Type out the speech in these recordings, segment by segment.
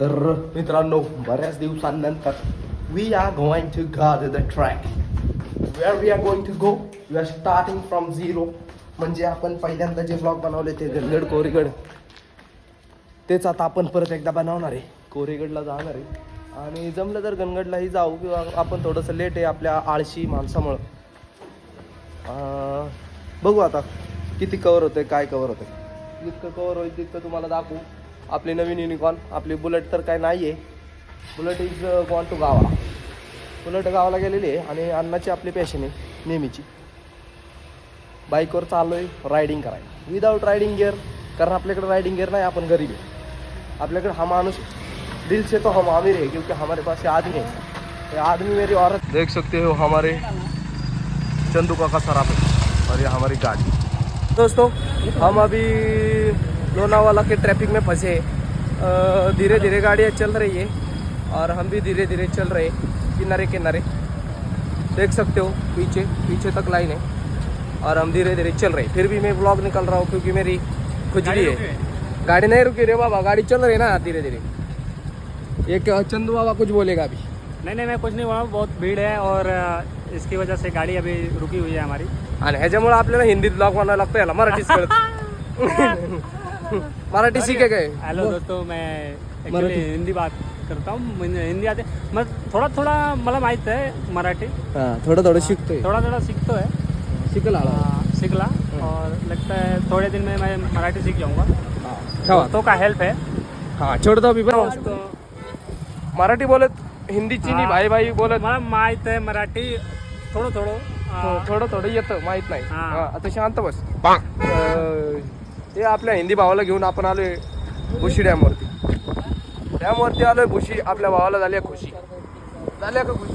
तर मित्रांनो बऱ्याच दिवसांनंतर वी आर गोइंग टू गाद the track where we are going to go we are starting from zero म्हणजे आपण पहिल्यांदा जे ब्लॉग बनवले ते गडगड कोरीगड. तेच आता आपण परत एकदा बनवणार आहे. कोरेगडला जाणार आहे. आणि जमलं तर गणगडलाही जाऊ किंवा आपण थोडंसं लेट आहे आपल्या आळशी माणसामुळं. बघू आता किती कवर होते काय कवर होते जितकं कवर होईल तितकं तुम्हाला दाखवू. आपली नवीन युनिकॉर्न आपली बुलेट तर काय नाही आहे बुलेट इज गॉन टू गावा बुलेट गावाला गेलेली आहे आणि अन्नाची आपली पॅशन आहे नेहमीची. बाईकवर चाललो आहे रायडिंग करायला. विदाऊट रायडिंग गिअर कारण आपल्याकडे रायडिंग गिअर नाही आपण गरीब आहे. आपल्याकडे हा माणूस दिल से तो हम आमिर है क्योंकि हमारे पास ये आदमी है ये आदमी मेरी औरत देख सकते हो हमारे चंदू का सराफ है और ये हमारी गाड़ी। दोस्तों हम अभी लोनावाला के ट्रैफ़िक में फंसे धीरे धीरे गाड़ियाँ चल रही है और हम भी धीरे धीरे चल रहे किनारे किनारे। देख सकते हो पीछे पीछे तक लाइन है। और हम धीरे धीरे चल रहे फिर भी मैं ब्लॉग निकल रहा हूँ क्योंकि मेरी खुजली है। गाड़ी नहीं रुकी रे बाबा गाड़ी चल रही है ना धीरे धीरे एक चंदू बाबा कुछ बोलेगा अभी? नहीं नहीं मैं कुछ नहीं बोला बहुत भीड़ है और इसकी वजह से गाड़ी अभी रुकी हुई है हमारी। आणि ह्याच्यामुळे आपल्याला हिंदीत ब्लॉग बनायला लागतो याला मराठीच कळत मराठी शिके काय हेलो दोस्तों मैं एक्चुअली हिंदी बात करता हूँ हिंदी आते मैं थोड़ा थोड़ा मला माहित है मराठी। हा थोडं थोडं शिकतोय थोड़ा थोड़ा सीख तो है शिकला सीखला और लगता है थोड़े दिन में मैं मराठी सीख जाऊँगा। दोस्तों का हेल्प है। हा छोडतो अभी बरं दोस्तों मराठी बोलत हिंदीची नाही हा. भाई भाई बोलत। मला माहित आहे मराठी। थोडं थोडं। थोडं थोडं येतं माहित नाही. हा. हा, आता शांत बस. अं, हे आपल्या हिंदी भावाला घेऊन आपण आलोय भुशी डॅमवरती. डॅमवरती आलोय भुशी आपल्या भावाला झाली आहे खुशी. का खुशी?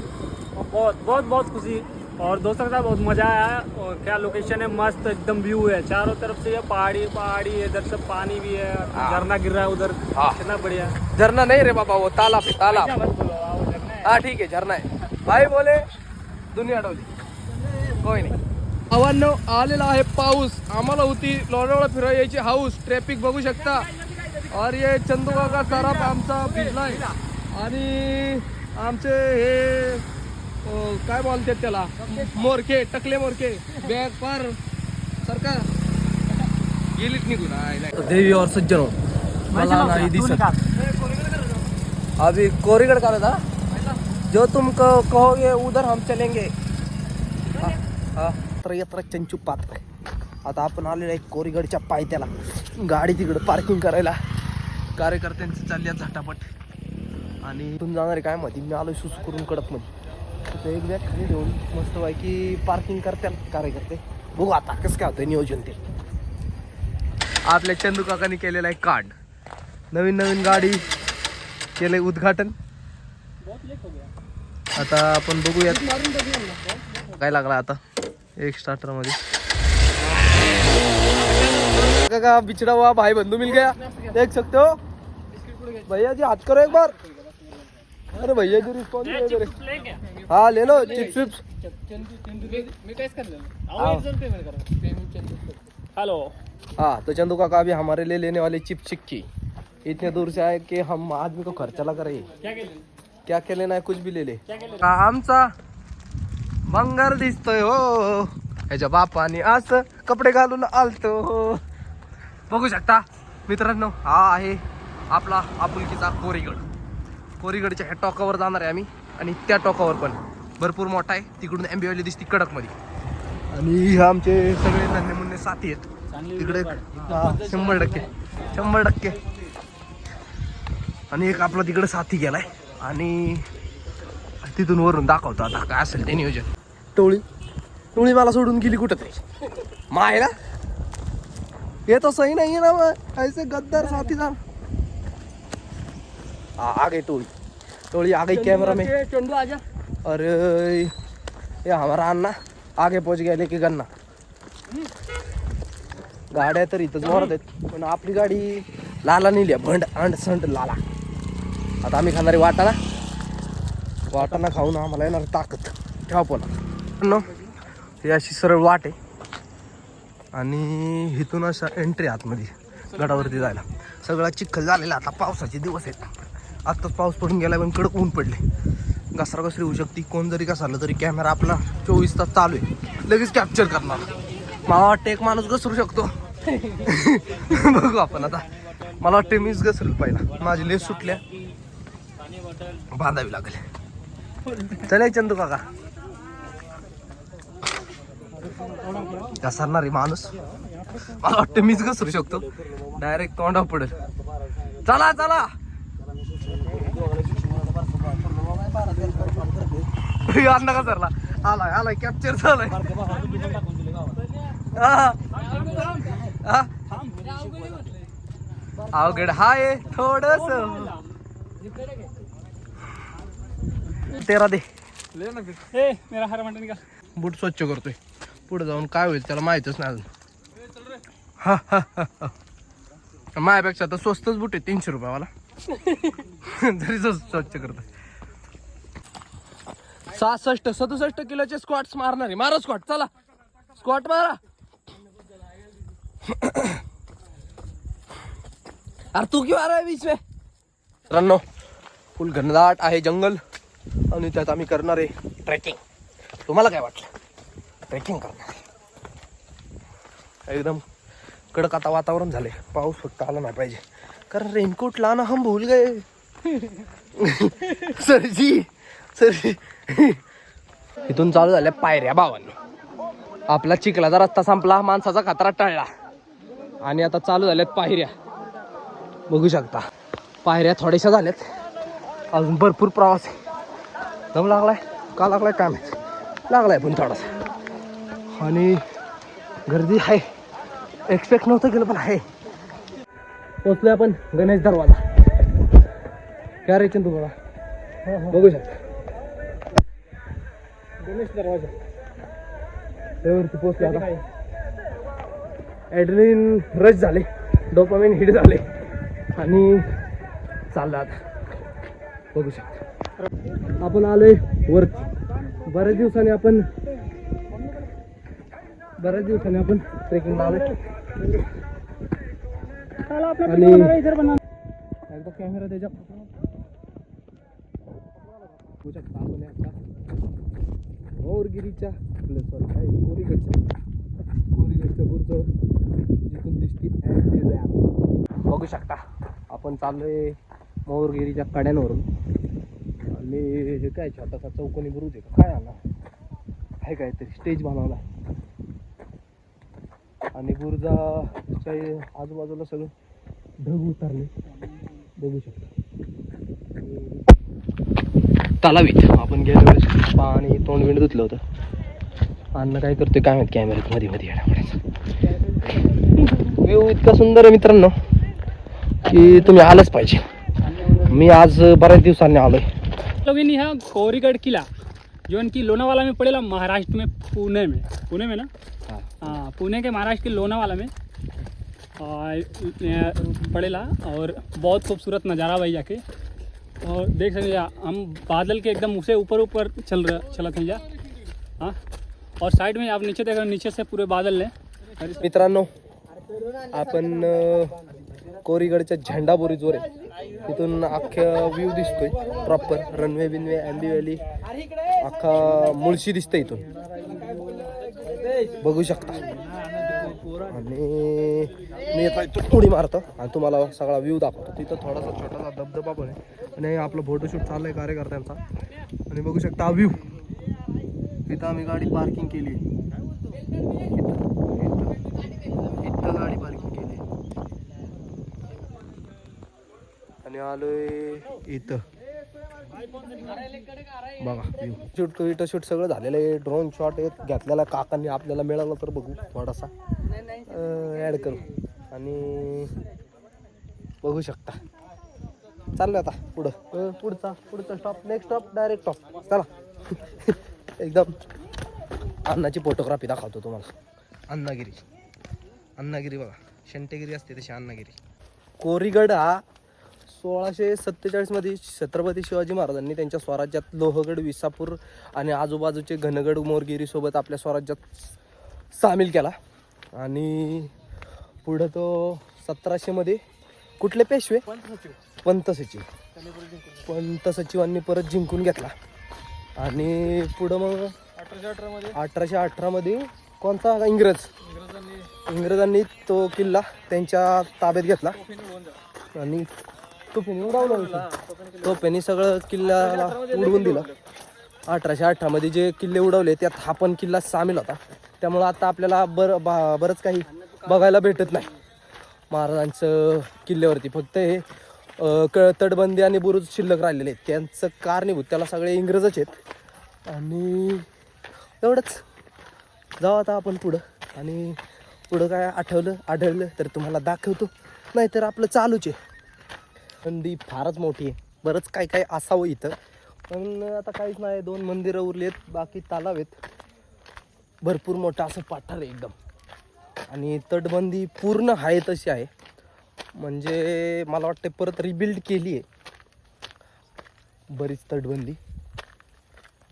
बहुत बहुत बहुत खुशी. और दोस्तों के साथ बहुत मज़ा आया. और क्या लोकेशन है? मस्त एकदम व्यू है. चारों तरफ़ से ये पहाड़ी पहाड़ी है. इधर से पानी भी है. हाँ। झरना गिर रहा है उधर. हाँ। कितना बढ़िया झरना नहीं रे बाबा वो तालाब है तालाब। हाँ, ठीक है। झरना है। भाई बोले दुनिया अडवली कोई नाही। आव्हानो आलेला आहे पाऊस. आम्हाला होती लोणावळा फिरायला यायची हाऊस. ट्रॅफिक बघू शकता. और ये चंदू काका सराफ आमचा भिजलाय. आणि आमचे हे काय बोलतात त्याला? मोरके टकले मोरके. बॅग पार. सरकार. गेलीच निघून. देवी और सज्जनो. मला नाही तू दिसत. निकाल। अभी कोरीगढ़ का था जो तुम कहो- कहोगे उधर हम चलेंगे. हा, हा. यात्रा यात्रा चंचू पात्र आता आपण आलेलो आहे कोरीगडच्या पायथ्याला. गाडी तिकडं पार्किंग करायला. कार्यकर्त्यांची चालली आहे झटापट. आणि इथून जाणार आहे काय माहिती? मी आलो सुस करून कडकमध्ये तिथं एक बॅग खाली देऊन मस्त की पार्किंग करत्याल कार्यकर्ते. बघू आता कसं काय होतं नियोजन ते. आपल्या चंदू काकांनी केलेलं आहे कार्ड नवीन नवीन गाडी केले उद्घाटन. आता आपण बघूयात. काय लागला आता? एक स्टार्टर मध्ये का बिछड़ा हुआ भाई बंधु मिल गया। देख सकते हो। भैया जी हाथ करो एक बार। अरे भैया जी रिस्पॉन्स हाँ ले लो चिप्स विप्स हेलो। हाँ तो चंदू काका अभी हमारे लिए लेने वाले चिप चिक्की। इतने दूर से आए कि हम आदमी को खर्चाला करे क्या केलं क्या क्या लेना है कुछ भी ले ले। आमचा। बंगार दिसतोय हो. ह्याच्या बापाने असं कपडे घालून आलतो. बघू शकता मित्रांनो हा आहे आपला आपुलकीचा कोरीगड. कोरीगडच्या ह्या टोकावर जाणार आहे आम्ही आणि त्या टोकावर पण. भरपूर मोठा आहे तिकडून आंबेवाली दिसती कडकमध्ये. आणि हे आमचे सगळे नन्हे मुन्ने साथी आहेत. तिकडे. हा, शंभर टक्के शंभर टक्के. आणि एक आपला तिकडे साथी गेलाय आणि तिथून वरून दाखवतो आता काय असेल ते नियोजन. टोळी. टोळी मला सोडून गेली कुठं तरी मायला? ये तो सही नहीं है ना मग ऐसे गद्दार साथी था हाँ आ गई टोळी. टोळी आ गई कैमरा में आजा और ये हमारा अन्ना आगे पहुंच गया लेके गन्ना. गाड्या तर इथंच मारत आहेत. पण आपली गाडी लाला नेली भंड अंड संड लाला. आता आम्ही खाणारी वाटाणा. वाटाणा खाऊन आम्हाला येणार ताकद. ठेवा पण ही अशी सरळ वाट आहे. आणि इथून अशा एंट्री आतमध्ये गडावरती जायला. सगळा चिखल झालेला आता पावसाचे दिवस आहेत. आत्ताच पाऊस पडून गेला पण कडक ऊन पडले घसरा घसरी होऊ शकते कोण जरी घसरलं तरी कॅमेरा आपला चोवीस तास चालू आहे. लगेच कॅप्चर करणार. मला वाटतं एक माणूस घसरू शकतो. बघू आपण आता. मला वाटते मीच घसरलं पहिला. माझी लेस सुटल्या. बांधावी लागले. चला चंदू काका. घसरणार आहे माणूस. मला वाटतं मीच घसरू शकतो. डायरेक्ट तोंडा पडेल चला. चला अण्णा घसरला. आलाय आलाय कॅप्चर झालाय. अवघड हाय थोडस. तेरा दे. ए मेरा हरा मटन का बूट स्वच्छ करतोय. पुढे जाऊन काय होईल त्याला माहितच नाही अजून. हा, हा, हा, हा. माझ्यापेक्षा तर स्वस्तच बूट आहे तीनशे रुपयावाला. तरी स्वच्छ स्वच्छ करतोय. सहासष्ट सदुसष्ट किलोचे स्क्वॉट्स मारणार. आहे मारा स्क्वॉट चला. स्क्वॉट मारा. अरे तू किंवा आहे विश्वे रन्नो फुल घनदाट आहे जंगल. आणि त्यात आम्ही करणार आहे ट्रेकिंग. तुम्हाला काय वाटलं? ट्रेकिंग करणार. एकदम कडक आता वातावरण झाले पाऊस फक्त आला नाही पाहिजे. कारण रेनकोट लाना हम भूल गए. सरजी सरजी इथून चालू झाल्या पायऱ्या बावांनो. आपला चिखलाचा रस्ता संपला माणसाचा खतरा टळला. आणि आता चालू झाल्यात पायऱ्या. बघू शकता. पायऱ्या थोड्याशा झाल्यात. अजून भरपूर प्रवास आहे. दम लागलाय? का लागलाय? काय माहिती. लागलाय पण थोडासा. आणि गर्दी आहे. एक्सपेक्ट नव्हतं केलं पण आहे. पोचलोय आपण गणेश दरवाजा. काय रे चंदू बघा बघू शकता. गणेश दरवाजा. त्यावरती पोचले आता. ॲड्रिन रश झाले. डोपामेन हिट झाले. आणि चाललं आता. बघू शकता. आपण आलोय वरती. बऱ्याच दिवसांनी आपण बऱ्याच दिवसांनी आपण आणि एकदा कॅमेरा त्याच्या बघू शकता आपण आता गौरगिरीच्या सॉरी काय कोरीगडच्या. कोरीगडच्या बुरजावर जिथून बघू शकता आपण चाललोय मोरगिरीच्या कड्यांवरून. आणि हे काय छोटासा चौकोनी बुरुज आहे काय आला? आहे काहीतरी स्टेज बनवला. आणि बुरुजाच्या आजूबाजूला सगळं ढग उतरले. बघू शकता. तलावीत. आपण गेल्या वेळेस पाणी तोंड विंड धुतलं होतं. अन्न काय करतोय काय माहीत कॅमेऱ्यात मध्ये मध्ये व्ह्यू इतका सुंदर आहे मित्रांनो की तुम्ही आलंच पाहिजे. मी आज बऱ्याच दिवसांनी आलोय. लोग हा यहाँ गौरीगढ़ किला जो की लोनावाला में पड़ेगा महाराष्ट्र में पुणे में. पुणे में ना? हाँ पुणे। के महाराष्ट्र के लोनावाला में। पड़ेला और बहुत खूबसूरत नज़ारा भाई जाके। और देख सकते हैं हम बादल के एकदम उसे ऊपर ऊपर चल रहे चलत हैं जा। हाँ और साइड में आप नीचे देख रहे नीचे से पूरे बादल हैं। मित्रांनो आपण कोरीगडच्या झेंडा बोरीजवर आहे. तिथून अख्ख्या व्ह्यू दिसतोय. प्रॉपर रनवे बिनवे अँबी व्हॅली अख्खा मुळशी दिसतंय इथून. बघू शकता. आणि मी आता इथून उडी मारतो आणि तुम्हाला सगळा व्ह्यू दाखवतो. तिथं थोडासा छोटासा धबधबा पण आहे. आणि आपलं फोटोशूट चाललंय कार्यकर्त्यांचा. आणि बघू शकता व्ह्यू तिथं आम्ही गाडी पार्किंग केली. इथं गाडी पार्किंग केली. आणि आलोय इथं. बघा शूट इट शूट सगळं झालेलं आहे. ड्रोन शॉट एक घेतलेला काकांनी आपल्याला मिळाला तर बघू थोडासा. ॲड करू. आणि बघू शकता. चाललं आता पुढं. पुढचा पुढचा stop next stop direct stop चला. एकदम. अन्नाची फोटोग्राफी दाखवतो तुम्हाला. अन्नागिरी. अन्नागिरी बघा. शंटेगिरी असते तशी अन्नागिरी. कोरीगड हा सोळाशे सत्तेचाळीसमध्ये छत्रपती शिवाजी महाराजांनी त्यांच्या स्वराज्यात लोहगड विसापूर आणि आजूबाजूचे घनगड मोरगिरीसोबत आपल्या स्वराज्यात सामील केला. आणि पुढं तो सतराशेमध्ये कुठले पेशवे? पंत सचिव पंत सचिवांनी परत जिंकून घेतला. आणि पुढं मग अठराशे अठरामध्ये अठराशे अठरामध्ये कोणता? इंग्रज. इंग्रजांनी तो किल्ला त्यांच्या ताब्यात घेतला. आणि तोफेनी उडवला तोफेनी सगळं किल्ल्याला उडवून दिलं. अठराशे अठरामध्ये जे किल्ले उडवले त्यात हा पण किल्ला सामील होता. त्यामुळं आता आपल्याला बर बा बरंच काही बघायला भेटत नाही. महाराजांचं किल्ल्यावरती फक्त हे क तटबंदी आणि बुरुज शिल्लक राहिलेले आहेत. त्यांचं कारणीभूत त्याला सगळे इंग्रजच आहेत. आणि एवढंच. जाऊ आता आपण पुढं. आणि पुढं काय आठवलं? आढळलं तर तुम्हाला दाखवतो. नाहीतर आपलं चालूच आहे. थंडी फारच मोठी आहे. बरंच काय काय असावं इथं. पण आता काहीच नाही दोन मंदिरं उरली आहेत बाकी तलाव आहेत. भरपूर मोठं असं पाठार आहे एकदम. आणि तटबंदी पूर्ण आहे तशी आहे. म्हणजे मला वाटते परत रिबिल्ड केली आहे. बरीच तटबंदी.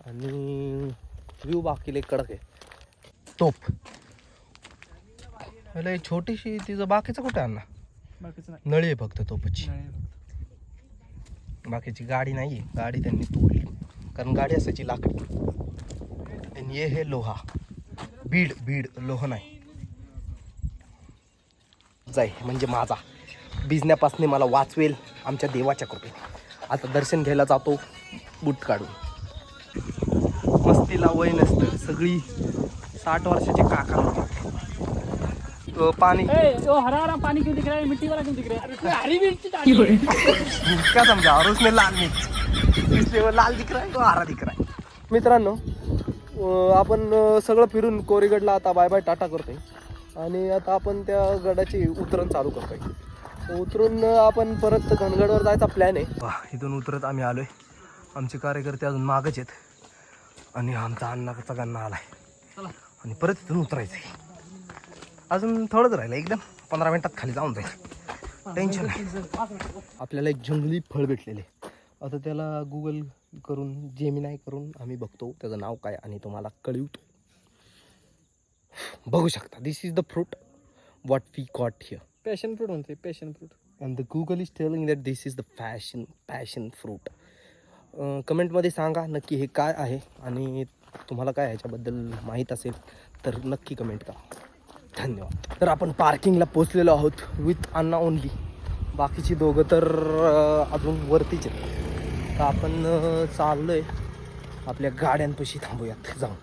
आणि व्ह्यू बाकी लय कडक आहे. तोप छोटीशी तिचं बाकीचं कुठं नाही. नळी आहे फक्त तोपची. बाकीची गाडी नाही आहे गाडी त्यांनी तोडली. कारण गाडी असायची लाकडी. आणि ये हे लोहा. बीड बीड लोह नाही. जाय म्हणजे माझा. भिजण्यापासून मला वाचवेल आमच्या देवाच्या कृपेने. आता दर्शन घ्यायला जातो बूट काढून. मस्तीला वय नसतं. सगळी साठ वर्षाचे काका होते. पाणी. ए, वो हरा हरा पानी क्यों दिख रहा है? मिट्टी वाला क्यों दिख रहा है? उसमें हरी मिर्ची डाली है। क्या समझा? और उसमें लाल मिर्च। इसलिए वो लाल दिख रहा है तो हरा दिख रहा है। मित्रांनो अं, आपण अं, सगळं फिरून कोरीगडला आता बाय बाय टाटा करतोय. आणि आता आपण त्या गडाची उतरण चालू करतोय. उतरून अं, आपण परत घनगडवर जायचा प्लॅन आहे. वा इथून उतरत आम्ही आलोय. आमचे कार्यकर्ते अजून मागच आहेत. आणि आमचा अण्णाचा गन्ना आलाय. आणि परत इथून उतरायचंय. अजून थोडंच राहिलं एकदम. पंधरा मिनिटात खाली जाऊन जाईल. टेन्शन नाही. आपल्याला एक जंगली फळ भेटलेले. आता त्याला गुगल करून जेमिनाय करून आम्ही बघतो त्याचं नाव काय आणि तुम्हाला कळवतो बघू शकता. This is the fruit what we caught here passion fruit म्हणते passion fruit and the Google is telling that this is the fashion passion fruit कमेंटमध्ये सांगा नक्की हे काय आहे आणि तुम्हाला काय ह्याच्याबद्दल माहीत असेल तर नक्की कमेंट करा. धन्यवाद. तर आपण पार्किंगला पोचलेलो आहोत विथ अण्णा ओनली बाकीची दोघं तर अजून वरतीच आहेत. तर आपण अं, चाललोय. आपल्या गाड्यांपाशी थांबूयात. जाऊन.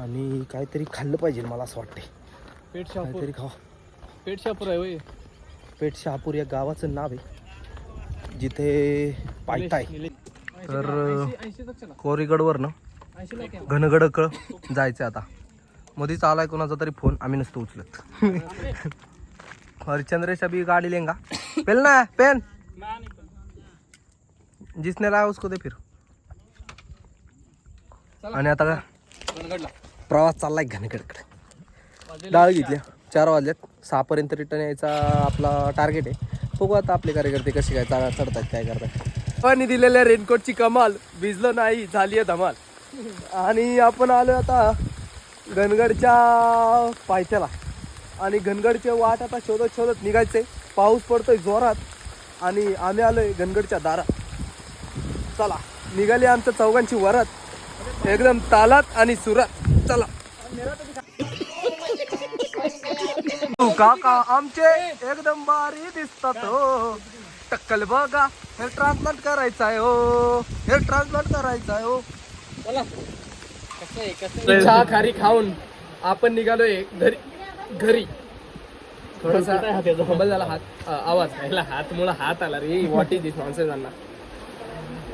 आणि काहीतरी खाल्लं पाहिजे मला असं वाटतंय. पेट शाहपूर. काहीतरी खावा. पेट शाहपूर आहे होय. पेठ शहापूर या गावाचं नाव आहे. जिथे पायताय तर ऐंशी तक चला कोरीगडवरनं ऐंशी ला. क्या घनगड कळ जायचं आता. मध्येच आलाय कोणाचा तरी फोन आम्ही नसतो उचलत. हरिश्चंद्रेशा भी गाडी लेंगा. पेल ना पेन। जिसने लाया उसको दे फिर. आणि आता का प्रवास चाललाय घनगडकडे. डाळ घेतल्या चार वाजल्यात सहापर्यंत रिटर्न यायचा आपला टार्गेट आहे. बघू आता आपले कार्यकर्ते कसे काय चा- चढतायत काय करतायत. पाणी दिलेल्या रेनकोटची कमाल. भिजलो नाही झाली आहे धमाल. आणि आपण आलो आता घनगडच्या पायथ्याला. आणि घनगडचे वाट आता शोधत शोधत निघायचे. पाऊस पडतोय जोरात. आणि आम्ही आलोय घनगडच्या दारात. चला निघाली आमच्या चौघांची वरात. एकदम तालात आणि सुरात. चला. काका आमचे एकदम भारी दिसतात हो. टक्कल बघा हे ट्रान्सप्लांट करायचं आहे हो. हे ट्रान्सप्लांट करायचं आहे हो. चला. चहा खारी खाऊन आपण निघालोय घरी घरी. थोडासा? हंबल झाला हात आ- आवाज. यायला हात मुळे हात आला रे. व्हॉट इज दिस नॉनसेन्स अण्णा?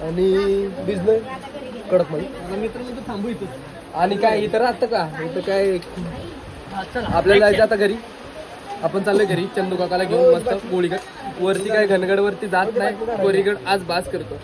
आणि भिजलोय कडकमध्ये माझा मित्र म्हणतो थांबू इथं. आणि काय इथं राहतं का? इथं काय? चला. आपल्याला जायचं आता घरी? आपण चाललोय घरी. चंदू काकाला घेऊन मस्त गोळीगड वरती काय घनगड वरती जात नाही. कोरीगड आज बास करतो.